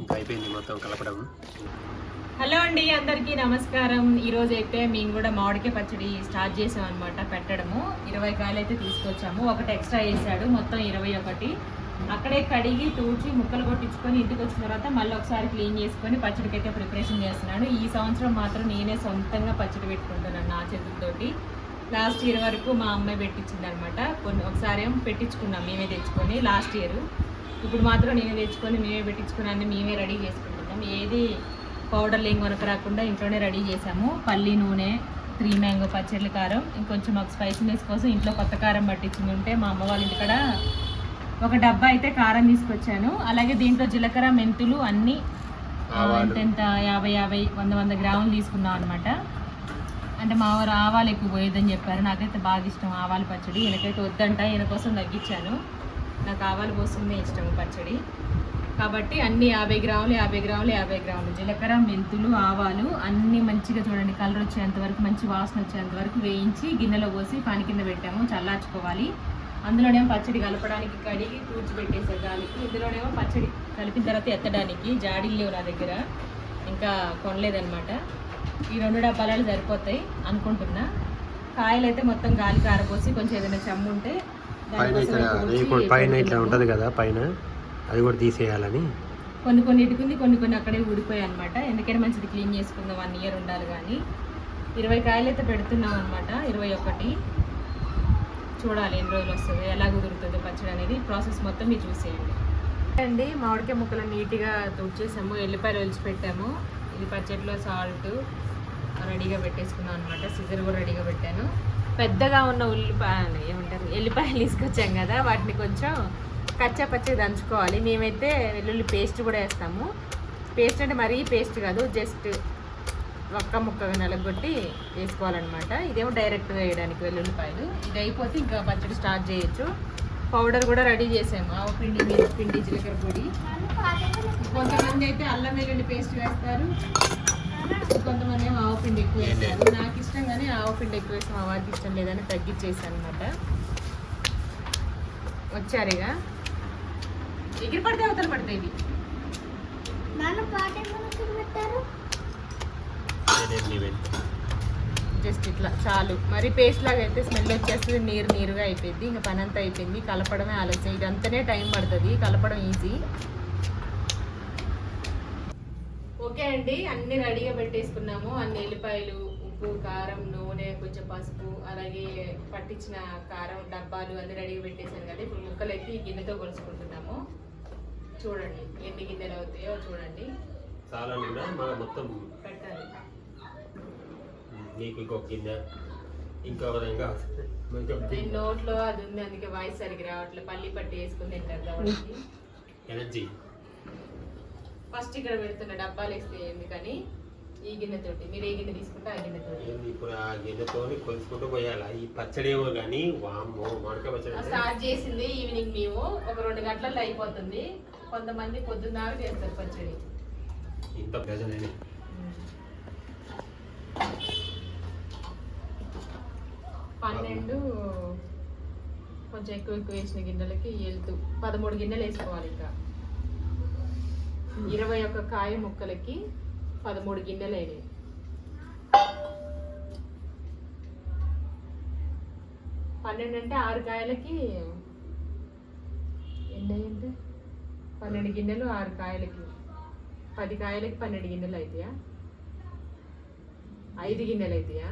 ఇంకా అయిపోయింది మొత్తం కలపడం. హలో అండి అందరికీ నమస్కారం. ఈ రోజు అయితే మేము కూడా మామిడికాయ పచ్చడి స్టార్ట్ చేసాం అనమాట పెట్టడము. ఇరవై కాయలు అయితే తీసుకొచ్చాము. ఒకటి ఎక్స్ట్రా వేసాడు మొత్తం ఇరవై ఒకటి. అక్కడే కడిగి తూడ్చి ముక్కలు కొట్టించుకొని ఇంటికి వచ్చిన తర్వాత మళ్ళీ ఒకసారి క్లీన్ చేసుకొని పచ్చడికి అయితే ప్రిపరేషన్ చేస్తున్నాడు ఈ సంవత్సరం మాత్రం నేనే సొంతంగా పచ్చడి పెట్టుకుంటున్నాను నా చేతులతోటి. లాస్ట్ ఇయర్ వరకు మా అమ్మాయి పెట్టించింది అనమాట కొన్ని ఒకసారి ఏమో పెట్టించుకున్నాం మేమే తెచ్చుకొని లాస్ట్ ఇయర్. ఇప్పుడు మాత్రం నేనే తెచ్చుకొని మేమే పెట్టించుకుని అన్ని మేమే రెడీ చేసుకుంటున్నాం. ఏది పౌడర్లు ఏం కొనక రాకుండా ఇంట్లోనే రెడీ చేసాము పల్లి నూనె త్రీ మ్యాంగో పచ్చడి కారం ఇంకొంచెం మాకు స్పైసీనెస్ కోసం ఇంట్లో కొత్త కారం పట్టించింది ఉంటే మా అమ్మ వాళ్ళ ఇంటికాడ ఒక డబ్బా అయితే కారం తీసుకొచ్చాను. అలాగే దీంట్లో జీలకర్ర మెంతులు అన్నీ. ఎంతెంత యాభై యాభై వంద వంద గ్రాములు తీసుకున్నాం అనమాట అంటే మా వారు ఆవాలు ఎక్కువ పోయేదని చెప్పారు. నాకైతే బాగా ఇష్టం ఆవాల పచ్చడి. ఈయనకైతే వద్దంట. ఈయన కోసం తగ్గించాను. నాకు ఆవాలు పోస్తుందే ఇష్టం పచ్చడి. కాబట్టి అన్ని యాభై గ్రాములు యాభై గ్రాములు యాభై గ్రాములు. జీలకర్ర మెంతులు ఆవాలు అన్నీ మంచిగా చూడండి. కలర్ వచ్చేంత వరకు మంచి వాసన వచ్చేంత వరకు వేయించి గిన్నెలో పోసి పాని కింద పెట్టాము. చల్లార్చుకోవాలి. అందులోనేమో పచ్చడి కలపడానికి కడిగి కూర్చిపెట్టేసే దానికి ఇందులోనేమో పచ్చడి కలిపిన తర్వాత ఎత్తడానికి జాడీలు లేవు నా దగ్గర. ఇంకా కొనలేదన్నమాట. ఈ రెండు డబ్బాలు సరిపోతాయి అనుకుంటున్నా. కాయలు అయితే మొత్తం గాలి కారపోసి కొంచెం ఏదైనా చెమ్ము ఉంటే పైన ఇట్లా. ఉంటుంది కదా పైన? అది కూడా తీసేయాలని? కొన్ని కొన్ని ఇటుకుంది కొన్ని కొన్ని అక్కడే ఊడిపోయాయి అనమాట ఎందుకంటే మంచిది క్లీన్ చేసుకుందాం వన్ ఇయర్ ఉండాలి కానీ. ఇరవై కాయలు అయితే పెడుతున్నాం అనమాట ఇరవై ఒకటి. చూడాలి ఎన్ని రోజులు వస్తుంది ఎలా కుదురుతుంది పచ్చడి అనేది. ప్రాసెస్ మొత్తం మీరు చూసేయండి. అండి మామిడికాయ ముక్కలు నీట్గా తుడిచేసాము ఎల్లిపాయలు ఒలిచి పెట్టాము ఇది పచ్చడిలో సాల్ట్ రెడీగా పెట్టేసుకున్నాం అనమాట సిజర్ కూడా రెడీగా పెట్టాను. పెద్దగా ఉన్న ఉల్లిపాయ ఏమంటారు ఎల్లిపాయలు తీసుకొచ్చాం కదా వాటిని కొంచెం కచ్చా పచ్చగా దంచుకోవాలి. మేమైతే వెల్లుల్లి పేస్ట్ కూడా వేస్తాము. పేస్ట్ అంటే మరీ పేస్ట్ కాదు జస్ట్ ఒక్క ముక్కగా నలగొట్టి వేసుకోవాలన్నమాట. ఇదేమో డైరెక్ట్గా వేయడానికి వెల్లుల్లిపాయలు. ఇది అయిపోతే ఇంకా పచ్చడి స్టార్ట్ చేయొచ్చు. పౌడర్ కూడా రెడీ చేసాము. ఆవు పిండి పిండి జీలకర్ర పొడి. కొంతమంది అయితే అల్లం వెల్లుల్లి పేస్ట్ వేస్తారు. కొంతమంది ఏమో ఆవు పిండి ఎక్కువ వేస్తారు. నాకు ఇష్టం కానీ ఆవు పిండి ఎక్కువ వేసాం మా వారికి ఇష్టం లేదని తగ్గించేసాను అనమాట వచ్చారు ఇక. ఎగిరి పడితే అవతల పడతాయి ఇవి. నేనేం నీవే. జస్ట్ ఇట్లా చాలు. మరి పేస్ట్ లాగా అయితే స్మెల్ వచ్చేస్తుంది నీరు నీరుగా అయిపోయింది. ఇంకా పని అంతా అయిపోయింది. కలపడమే ఆలస్యం. ఇదంతానే టైం పడుతుంది. కలపడం ఈజీ ఓకే అండి. అన్ని రెడీగా పెట్టేసుకున్నాము. అన్ని ఎల్లిపాయలు ఉప్పు కారం నూనె కొంచెం పసుపు అలాగే పట్టించిన కారం డబ్బాలు అన్ని రెడీగా పెట్టేసాను కదా. ఇప్పుడు ముక్కలు అయితే ఈ గిన్నెతో కొలుసుకుంటున్నాము చూడండి ఎన్ని గిన్నెలు అవుతాయో చూడండి. చాలా మొత్తం పెట్టాలి. నీకు ఇంకొక గిన్నె ఇంకొక విధంగా. నోట్లో అది ఉంది అందుకే వాయిస్ సరిగ్గా రావట్లేదు పల్లి పట్టి వేసుకుని తింటారు కాబట్టి. ఎనర్జీ ఫస్ట్ ఇక్కడ పెడుతున్న డబ్బాలు వేస్తే ఎందుకని? ఈ గిన్నెతోటి. మీరు ఏ గిన్నె తీసుకుంటే ఆ గిన్నెతోటి. ఇప్పుడు ఆ గిన్నెతో కొలుసుకుంటూ పోయాలా. ఈ పచ్చడి ఏమో కానీ వామ్మో మామిడికాయ పచ్చడి స్టార్ట్ చేసింది ఈవినింగ్ మేము. ఒక రెండు గంటల్లో అయిపోతుంది. కొంతమంది పొద్దున్న చేస్తారు పచ్చడి. ఇంత ప్రజలనే పన్నెండు కొంచెం ఎక్కువ ఎక్కువ వేసిన గిన్నెలకి వెళ్తూ పదమూడు గిన్నెలు వేసుకోవాలి ఇంకా. ఇరవై ఒక్క కాయ ముక్కలకి పదమూడు గిన్నెలు అయినాయి. పన్నెండు అంటే ఆరు కాయలకి ఎన్నయ్యంటే? పన్నెండు గిన్నెలు ఆరు కాయలకి. పది కాయలకి పన్నెండు గిన్నెలు అవుతాయా ఐదు గిన్నెలు అవుతాయా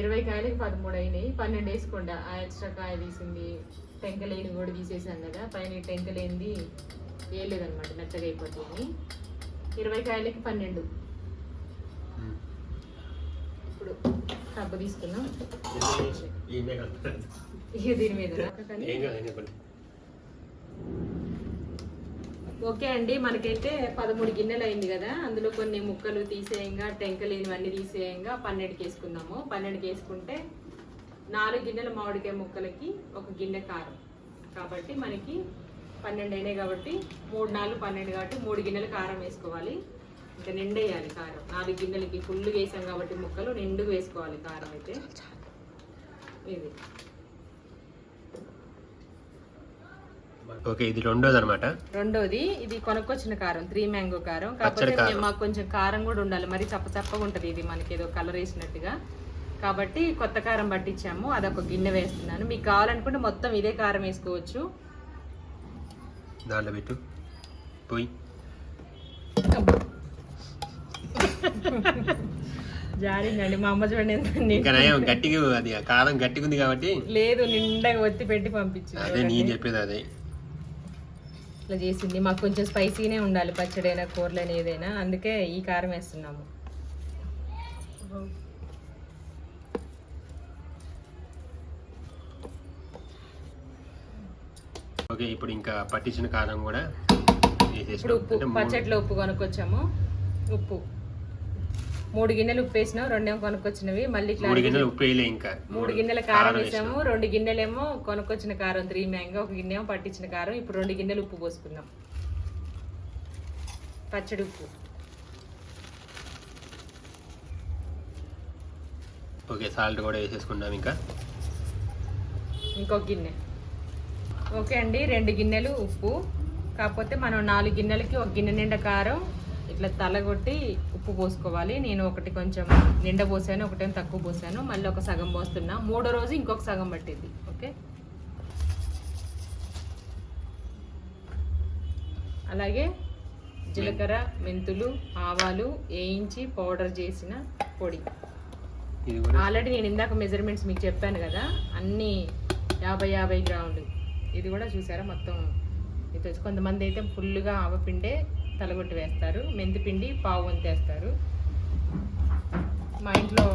ఇరవై కాయలకి పదమూడు అయినాయి. పన్నెండు వేసుకోండి. ఆ ఎక్స్ట్రా కాయ తీసింది. టెంకలేని కూడా తీసేసాం కదా. పైన టెంకలేనిది వేయలేదన్నమాట మెత్తగా అయిపోతుంది. ఇరవై కాయలకి పన్నెండు. ఇప్పుడు టబ్బు తీసుకున్నాం దీని మీద కానీ ఏం కాదు ఏం చెప్పండి ఓకే అండి మనకైతే పదమూడు గిన్నెలు అయింది కదా అందులో కొన్ని ముక్కలు తీసేయంగా టెంకలేనివన్నీ తీసేయంగా పన్నెండుకి వేసుకుందాము. పన్నెండుకి వేసుకుంటే నాలుగు గిన్నెల మామిడికాయ ముక్కలకి ఒక గిన్నె కారం. కాబట్టి మనకి పన్నెండు అయినాయి కాబట్టి మూడు నాలుగు పన్నెండు కాబట్టి మూడు గిన్నెలు కారం వేసుకోవాలి. ఇంకా నిండేయాలి కారం. నాలుగు గిన్నెలకి ఫుల్ వేసాం కాబట్టి ముక్కలు నిండుగా వేసుకోవాలి కారం అయితే. ఇది. ఓకే ఇది రెండోది అనమాట రెండోది ఇది కొనుక్కొచ్చిన కారం త్రీ మ్యాంగో కారం. కాకపోతే మాకు కొంచెం కారం కూడా ఉండాలి. మరి చప్ప చప్పగా ఉంటుంది ఇది మనకి ఏదో కలర్ వేసినట్టుగా. కాబట్టి కొత్త కారం పట్టించాము. అదొక గిన్నె వేస్తున్నాను. మీకు కావాలనుకుంటే మొత్తం ఇదే కారం వేసుకోవచ్చు. దాంట్లో పెట్టు. పోయి. జారిందండి మా అమ్మ చూడండి గట్టిగా అది కారం గట్టిగా ఉంది కాబట్టి. లేదు నిండగా ఒత్తి పెట్టి పంపించింది అదే నేను చెప్పేది అదే. ఇట్లా చేసింది. మాకు కొంచెం స్పైసీనే ఉండాలి పచ్చడైనా కూరలైనా ఏదైనా. అందుకే ఈ కారం వేస్తున్నాము. ఓకే ఇప్పుడు ఇంకా పట్టించిన కారం కూడా ఇప్పుడు ఉప్పు పచ్చట్లో ఉప్పు కొనుక్కొచ్చాము. ఉప్పు. మూడు గిన్నెలు ఉప్పు వేసినాం రెండేమో కొనుక్కొచ్చినవి. మళ్ళీ మూడు గిన్నెలు ఉప్పు వేయలే ఇంకా. మూడు గిన్నెల కారం వేసాము రెండు గిన్నెలేమో కొనుక్కొచ్చిన కారం త్రీ మ్యాంగో ఒక గిన్నె ఏమో పట్టించిన కారం. ఇప్పుడు రెండు గిన్నెలు ఉప్పు పోసుకున్నాం. పచ్చడి ఉప్పు. ఓకే సాల్ట్ కూడా వేసేసుకున్నాం ఇంకా. ఇంకొక గిన్నె. ఓకే అండి రెండు గిన్నెలు ఉప్పు. కాకపోతే మనం నాలుగు గిన్నెలకి ఒక గిన్నె నిండా కారం ఇట్లా తలగొట్టి ఉప్పు పోసుకోవాలి. నేను ఒకటి కొంచెం నిండా పోసాను ఒకటేమో తక్కువ పోసాను. మళ్ళీ ఒక సగం పోస్తున్నా. మూడో రోజు ఇంకొక సగం పట్టింది. ఓకే? అలాగే జీలకర్ర మెంతులు ఆవాలు వేయించి పౌడర్ చేసిన పొడి. ఆల్రెడీ నేను ఇందాక మెజర్మెంట్స్ మీకు చెప్పాను కదా అన్ని యాభై యాభై గ్రాములు. ఇది కూడా చూసారా? మొత్తం ఇది కొంతమంది అయితే ఫుల్గా ఆవపిండే తలగొట్టి వేస్తారు. మెంతిపిండి పావు వంతేస్తారు. మా ఇంట్లో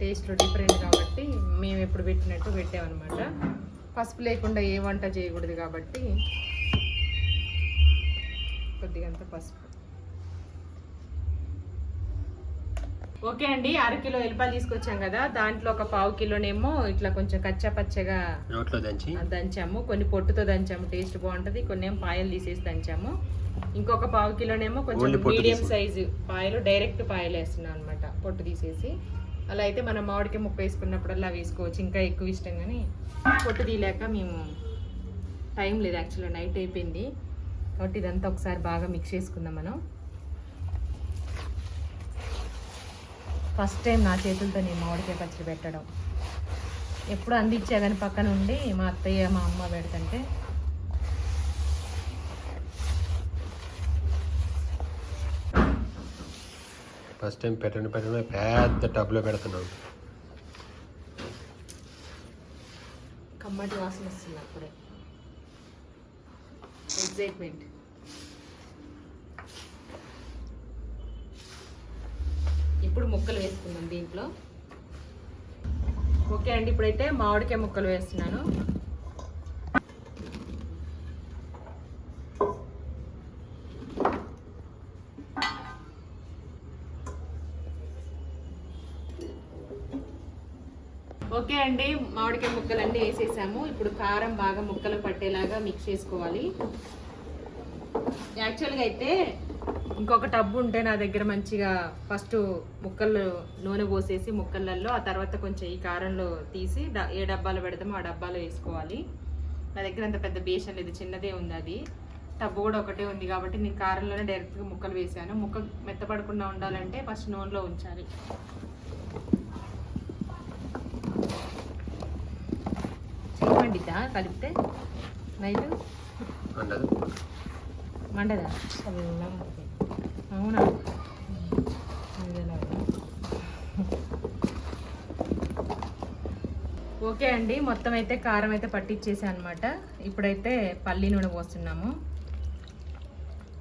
టేస్ట్ డిఫరెంట్ కాబట్టి మేము ఎప్పుడు పెట్టినట్టు పెట్టామన్నమాట. పసుపు లేకుండా ఏ వంట చేయకూడదు కాబట్టి కొద్దిగంత పసుపు. ఓకే అండి అరకిలో ఎల్లిపాయలు తీసుకొచ్చాం కదా దాంట్లో ఒక పావు కిలోనేమో ఇట్లా కొంచెం కచ్చా పచ్చగా దంచి. దంచాము. కొన్ని పొట్టుతో దంచాము టేస్ట్ బాగుంటది కొన్ని ఏమో పాయలు తీసేసి దంచాము. ఇంకొక పావు కిలోనేమో కొంచెం మీడియం. సైజు పాయలు డైరెక్ట్ పాయలు వేస్తున్నాం అనమాట పొట్టు తీసేసి. అలా అయితే మనం మామిడికి ముక్క వేసుకున్నప్పుడల్లా వేసుకోవచ్చు ఇంకా ఎక్కువ ఇష్టం కానీ. పొట్టు తీయలేక మేము టైం లేదు యాక్చువల్గా నైట్ అయిపోయింది. కాబట్టి ఇదంతా ఒకసారి బాగా మిక్స్ చేసుకుందాం మనం. ఫస్ట్ టైం నా చేతులతో నేను మామిడికాయ పచ్చడి పెట్టడం. ఎప్పుడు అందించా కానీ పక్కన ఉండి మా అత్తయ్య మా అమ్మ పెడుతుంటే. ఫస్ట్ టైం పెట్టండి పెట్టండి పెద్ద టబ్లో పెడుతున్నాం. కమ్మటి వాసన వస్తుంది అప్పుడే. ఎగ్జైట్మెంట్ ఇప్పుడు ముక్కలు వేసుకుందాం దీంట్లో. ఓకే అండి ఇప్పుడైతే మామిడికాయ ముక్కలు వేస్తున్నాను. ఓకే అండి మామిడికాయ ముక్కలు అన్నీ వేసేసాము. ఇప్పుడు కారం బాగా ముక్కలు పట్టేలాగా మిక్స్ చేసుకోవాలి. యాక్చువల్గా అయితే ఇంకొక టబ్బు ఉంటే నా దగ్గర మంచిగా ఫస్ట్ ముక్కలు నూనె పోసేసి ముక్కలలో ఆ తర్వాత కొంచెం ఈ కారంలో తీసి డ- ఏ డబ్బాలో పెడతామో ఆ డబ్బాలో వేసుకోవాలి. నా దగ్గర అంత పెద్ద బేషన్ లేదు చిన్నదే ఉంది అది. టబ్బు కూడా ఒకటే ఉంది కాబట్టి నేను కారంలోనే డైరెక్ట్గా ముక్కలు వేసాను. ముక్క మెత్తపడకుండా ఉండాలంటే ఫస్ట్ నూనెలో ఉంచాలి. చేయమండిద్దా కలిపితే? నైట్? మండదా. చల్లగా ఓకే అండి మొత్తం అయితే కారం అయితే పట్టించేసా అనమాట ఇప్పుడైతే పల్లి నూనె పోస్తున్నాము.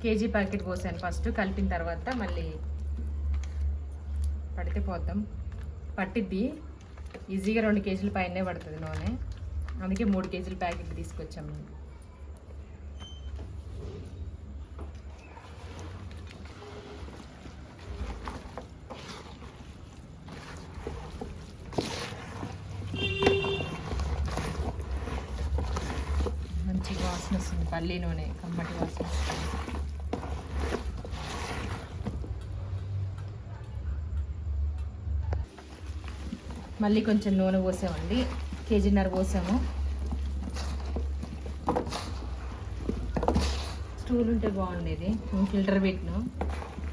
కేజీ ప్యాకెట్ పోసాను ఫస్ట్ కలిపిన తర్వాత మళ్ళీ పడితే పోద్దాం పట్టిద్ది. ఈజీగా రెండు కేజీల పైనే పడుతుంది నూనె. అందుకే మూడు కేజీల ప్యాకెట్ తీసుకొచ్చాము మేము మంచి వాసన వస్తుంది పల్లి నూనె కమ్మటి వాసన. మళ్ళీ కొంచెం నూనె పోసామండి. కేజీన్నర పోసాము. స్టూల్ ఉంటే బాగుండేది. ఫిల్టర్ పెట్టిన.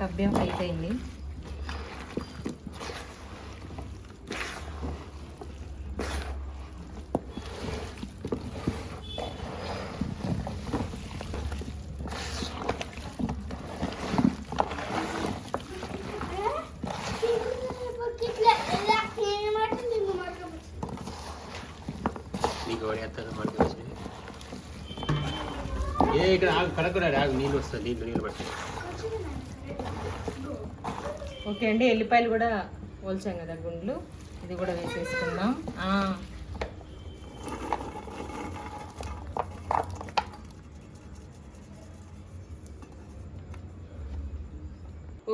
టబ్బేం ఏం హైట్ అయింది నీకు ఎవరు వేస్తాను మనకి వచ్చింది ఏ ఇక్కడ ఆగు కడకురా ఆగు నీళ్ళు వస్తుంది నీళ్ళు నీళ్ళు పట్టి ఓకే అండి ఎల్లిపాయలు కూడా పోల్చాం కదా గుండ్లు. ఇది కూడా వేసేసుకుందాం.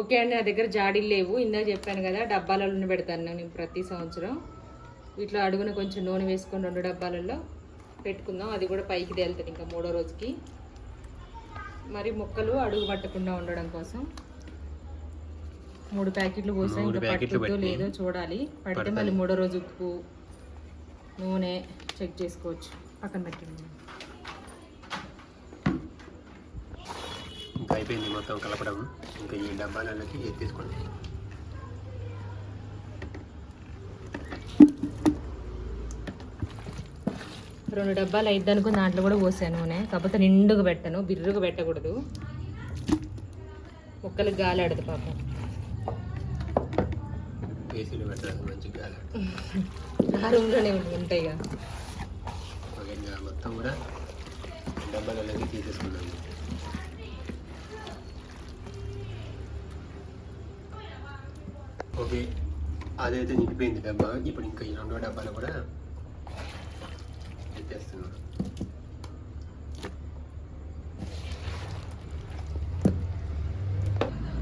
ఓకే అండి నా దగ్గర జాడీలు లేవు. ఇందాక చెప్పాను కదా డబ్బాలలో పెడతాను నేను ప్రతి సంవత్సరం. వీటిలో అడుగున కొంచెం నూనె వేసుకొని రెండు డబ్బాలలో పెట్టుకుందాం. అది కూడా పైకి తేలుతుంది ఇంకా మూడో రోజుకి. మరి ముక్కలు అడుగు పట్టకుండా ఉండడం కోసం మూడు ప్యాకెట్లు పోసాం. ఇంకా పట్టినాయి. లేదో చూడాలి. పడితే. మళ్ళీ మూడో రోజు ఉప్పు నూనె చెక్ చేసుకోవచ్చు. పక్కన పెట్టండి. ఇంకా అయిపోయింది మొత్తం కలపడం. ఇంకా ఈ డబ్బాలలోకి ఎత్తేసుకోండి రెండు డబ్బాలు అయిద్ది అనుకుని దాంట్లో కూడా పోసాను నూనె. కాకపోతే నిండుగా పెట్టను బిర్రుగా పెట్టకూడదు. ముక్కలకు గాలి ఆడదు పాపం ఆ రూమ్లోనే ఉంటాయి కదా ఓకే ఇంకా మొత్తం కూడా డబ్బాలలోకి ఓకే అదైతే నిండిపోయింది డబ్బా. ఇప్పుడు ఇంకా ఈ రెండో డబ్బాలు కూడా ఎత్తేస్తున్నాం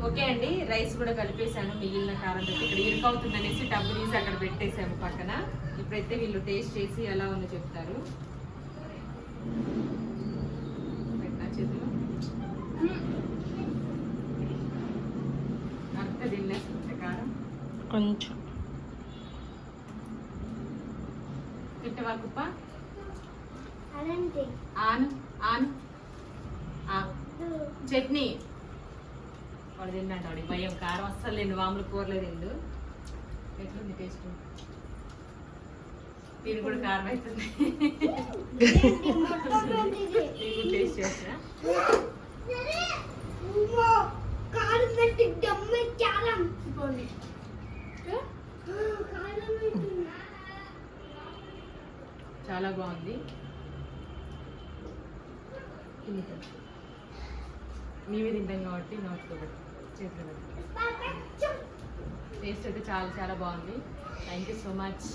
ఓకే అండి రైస్ కూడా కలిపేసాను మిగిలిన కారం పెట్టి. ఇక్కడ ఇరుకవుతుంది అనేసి టబ్బు తీసి అక్కడ పెట్టేసాము పక్కన. ఇప్పుడైతే వీళ్ళు టేస్ట్ చేసి ఎలా ఉందో చెప్తారు. పెట్టినా చేతిలో? అంత తినేస్తుంది కారం. కొంచెం. తిట్టవా కుప్ప? ఆను ఆను. చట్నీ. వాడు తిన్నాడు వాడి. భయం కారం అస్సలు లేని వాములు కూరలే తిండు. ఎట్లుంది టేస్ట్ దీని కూడా కారం అవుతుంది టేస్ట్ పెట్టి. చాలా బాగుంది. తింటా. మేమే తింటాం కాబట్టి నోట్లో చేతిలో టేస్ట్ అయితే చాలా చాలా బాగుంది. Thank you so much